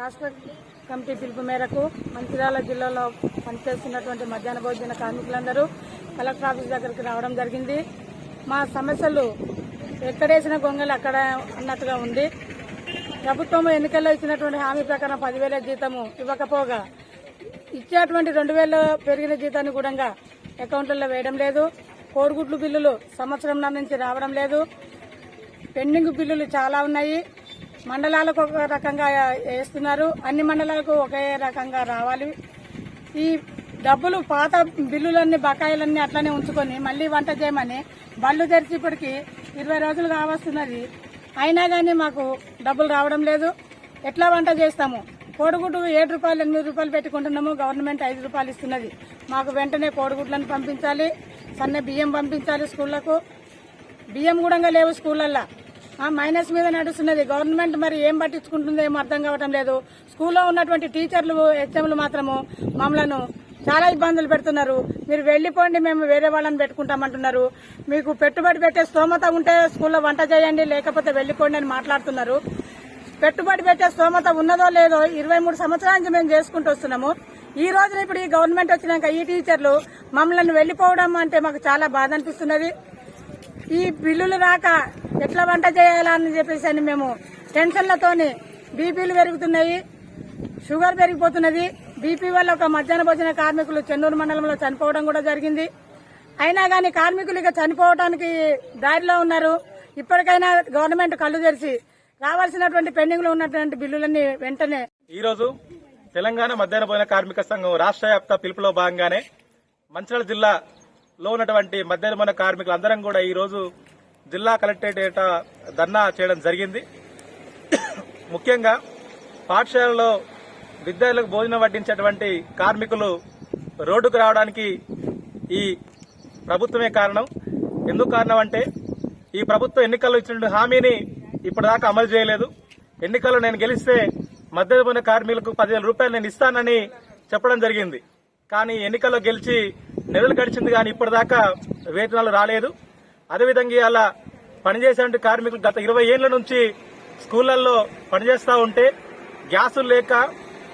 రాష్ట్ర కమిటీ పిలుపు మేరకు మంచిర్యాల జిల్లాలో పనిచేస్తున్నటువంటి మధ్యాహ్న భోజన కార్మికులందరూ కలెక్టర్ ఆఫీస్ దగ్గరికి రావడం జరిగింది. మా సమస్యలు ఎక్కడేసిన గొంగలు అక్కడ అన్నట్టుగా ఉంది. ప్రభుత్వం ఎన్నికల్లో ఇచ్చినటువంటి హామీ ప్రకారం పదివేల జీతము ఇవ్వకపోగా ఇచ్చేటువంటి రెండు వేలు పెరిగిన జీతాన్ని కూడా అకౌంట్లలో వేయడం లేదు. కోడిగుడ్లు బిల్లులు సంవత్సరం నుంచి రావడం లేదు. పెండింగ్ బిల్లులు చాలా ఉన్నాయి. మండలాలకు ఒక రకంగా వేస్తున్నారు. అన్ని మండలాలకు ఒకే రకంగా రావాలి. ఈ డబ్బులు పాత బిల్లులన్నీ బకాయిలన్నీ అట్లనే ఉంచుకొని మళ్ళీ వంట చేయమని బళ్ళు తెరిచి ఇప్పటికి ఇరవై రోజులు కావస్తున్నది. అయినా కానీ మాకు డబ్బులు రావడం లేదు. ఎట్లా వంట చేస్తాము? కోడిగుడ్డు ఏడు రూపాయలు ఎనిమిది రూపాయలు పెట్టుకుంటున్నాము. గవర్నమెంట్ ఐదు రూపాయలు ఇస్తున్నది. మాకు వెంటనే కోడిగుడ్లను పంపించాలి. సన్న బియ్యం పంపించాలి స్కూళ్ళకు బియ్యం కూడా లేవు స్కూళ్ళల్లో. మైనస్ మీద నడుస్తున్నది. గవర్నమెంట్ మరి ఏం పట్టించుకుంటుందో ఏమో అర్థం కావటం లేదు. స్కూల్లో ఉన్నటువంటి టీచర్లు హెచ్ఎంలు మాత్రము మమ్మలను చాలా ఇబ్బందులు పెడుతున్నారు. మీరు వెళ్ళిపోండి మేము వేరే వాళ్ళని పెట్టుకుంటామంటున్నారు. మీకు పెట్టుబడి పెట్టే స్తోమత ఉంటే స్కూల్లో వంట చేయండి లేకపోతే వెళ్ళిపోండి అని మాట్లాడుతున్నారు. పెట్టుబడి పెట్టే స్తోమత ఉన్నదో లేదో ఇరవై మూడు సంవత్సరాల నుంచి మేము చేసుకుంటూ వస్తున్నాము. ఈ రోజున ఇప్పుడు ఈ గవర్నమెంట్ వచ్చినాక ఈ టీచర్లు మమ్మల్ని వెళ్ళిపోవడం అంటే మాకు చాలా బాధ అనిపిస్తున్నది. ఈ బిల్లులు రాక ఎట్లా వంట చేయాలా అని చెప్పేసి అని మేము టెన్షన్లతోని బీపీలు పెరుగుతున్నాయి షుగర్ పెరిగిపోతున్నది. బీపీ వల్ల ఒక మధ్యాహ్న భోజన కార్మికులు చెన్నూరు మండలంలో చనిపోవడం కూడా జరిగింది. అయినా కానీ కార్మికులు ఇక చనిపోవడానికి దారిలో ఉన్నారు. ఇప్పటికైనా గవర్నమెంట్ కళ్ళు తెరిచి రావాల్సినటువంటి పెండింగ్లో ఉన్నటువంటి బిల్లులన్నీ వెంటనే ఈ రోజు తెలంగాణ మధ్యాహ్న భోజన కార్మిక సంఘం రాష్ట్ర వ్యాప్త పిలుపులో భాగంగానే మంచిర్యాల జిల్లాలో ఉన్నటువంటి మధ్యాహ్న భోజన కార్మికులందరం కూడా ఈ రోజు జిల్లా కలెక్టరేట్ ఎదుట ధర్నా చేయడం జరిగింది. ముఖ్యంగా పాఠశాలలో విద్యార్థులకు భోజనం వడ్డించేటువంటి కార్మికులు రోడ్డుకు రావడానికి ఈ ప్రభుత్వమే కారణం. ఎందుకు కారణం అంటే ఈ ప్రభుత్వం ఎన్నికల్లో ఇచ్చినటువంటి హామీని ఇప్పటిదాకా అమలు చేయలేదు. ఎన్నికల్లో నేను గెలిస్తే మధ్యమైన కార్మికులకు పదివేల రూపాయలు నేను ఇస్తానని చెప్పడం జరిగింది. కానీ ఎన్నికల్లో గెలిచి నెలలు గడిచింది కానీ ఇప్పటిదాకా వేతనాలు రాలేదు. అదేవిధంగా అలా పనిచేసే కార్మికులు గత ఇరవై ఏళ్ళ నుంచి స్కూళ్ళలో పనిచేస్తూ ఉంటే గ్యాసులు లేక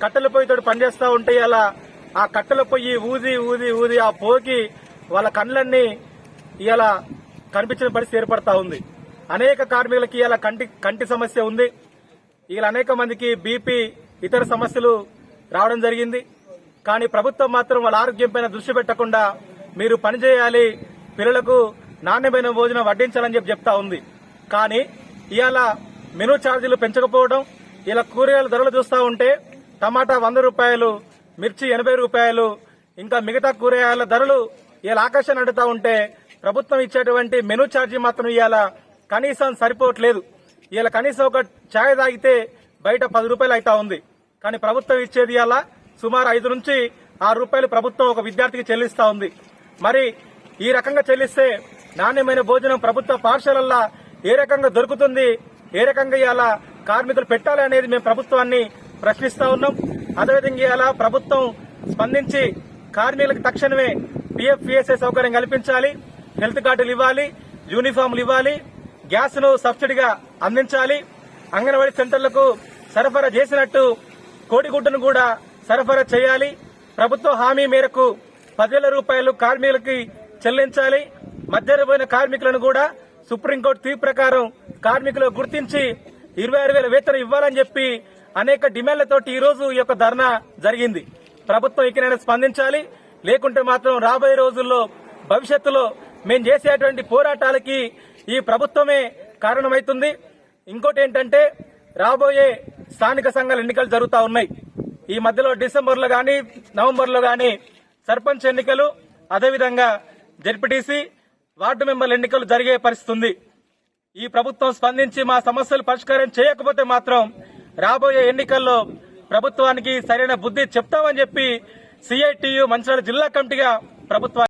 కట్టెల పొయ్యితో పనిచేస్తూ ఉంటే అలా ఆ కట్టెల పొయ్యి ఊది ఊది ఊది ఆ పోకి వాళ్ళ కళ్ళన్నీ ఇలా కనిపించిన పరిస్థితి ఏర్పడతా ఉంది. అనేక కార్మికులకి ఇలా కంటి కంటి సమస్య ఉంది. ఇలా అనేక మందికి బీపీ ఇతర సమస్యలు రావడం జరిగింది. కానీ ప్రభుత్వం మాత్రం వాళ్ళ ఆరోగ్యం పైన దృష్టి పెట్టకుండా మీరు పనిచేయాలి పిల్లలకు నాణ్యమైన భోజనం వడ్డించాలని చెప్పి చెప్తా ఉంది. కానీ ఇవాళ మెనూ ఛార్జీలు పెంచకపోవడం ఇలా కూరగాయల ధరలు చూస్తూ ఉంటే టమాటా వంద రూపాయలు మిర్చి ఎనభై రూపాయలు ఇంకా మిగతా కూరగాయల ధరలు ఇలా ఆకర్షణ అడుగుతా ఉంటే ప్రభుత్వం ఇచ్చేటువంటి మెనూ ఛార్జీ మాత్రం ఇవాళ కనీసం సరిపోవట్లేదు. ఇలా కనీసం ఒక ఛాయ్ తాగితే బయట పది రూపాయలు అవుతా ఉంది. కానీ ప్రభుత్వం ఇచ్చేది ఇలా సుమారు ఐదు నుంచి ఆరు రూపాయలు ప్రభుత్వం ఒక విద్యార్థికి చెల్లిస్తూ ఉంది. మరి ఈ రకంగా చెల్లిస్తే నాణ్యమైన భోజనం ప్రభుత్వ పాఠశాలల్లో ఏ రకంగా దొరుకుతుంది ఏ రకంగా ఇలా కార్మికులు పెట్టాలి అనేది మేము ప్రభుత్వాన్ని ప్రశ్నిస్తా ఉన్నాం. అదేవిధంగా ఇలా ప్రభుత్వం స్పందించి కార్మికులకు తక్షణమే పిఎఫ్ సౌకర్యం కల్పించాలి హెల్త్ కార్డులు ఇవ్వాలి యూనిఫామ్లు ఇవ్వాలి గ్యాస్ను సబ్సిడీగా అందించాలి. అంగన్వాడీ సెంటర్లకు సరఫరా చేసినట్టు కోడిగుడ్డును కూడా సరఫరా చేయాలి. ప్రభుత్వ హామీ మేరకు పదివేల రూపాయలు కార్మికులకి చెల్లించాలి. మధ్యపోయిన కార్మికులను కూడా సుప్రీంకోర్టు తీర్పు ప్రకారం కార్మికులు గుర్తించి ఇరవై ఆరు వేల వేతనం ఇవ్వాలని చెప్పి అనేక డిమాండ్లతోటి ఈ రోజు ఈ యొక్క ధర్నా జరిగింది. ప్రభుత్వం ఇకనైనా స్పందించాలి. లేకుంటే మాత్రం రాబోయే రోజుల్లో భవిష్యత్తులో మేము చేసేటువంటి పోరాటాలకి ఈ ప్రభుత్వమే కారణమవుతుంది ఇంకోటి ఏంటంటే రాబోయే స్థానిక సంఘాల ఎన్నికలు జరుగుతూ ఉన్నాయి. ఈ మధ్యలో డిసెంబర్లో నవంబర్లో నవంబర్లో సర్పంచ్ ఎన్నికలు అదేవిధంగా జెడ్పీటీసీ వార్డు మెంబర్ల ఎన్నికలు జరిగే పరిస్థితి ఉంది. ఈ ప్రభుత్వం స్పందించి మా సమస్యలు పరిష్కారం చేయకపోతే మాత్రం రాబోయే ఎన్నికల్లో ప్రభుత్వానికి సరైన బుద్ధి చెప్తామని చెప్పి సిఐటియు మంచిర్యాల జిల్లా కమిటీగా ప్రభుత్వ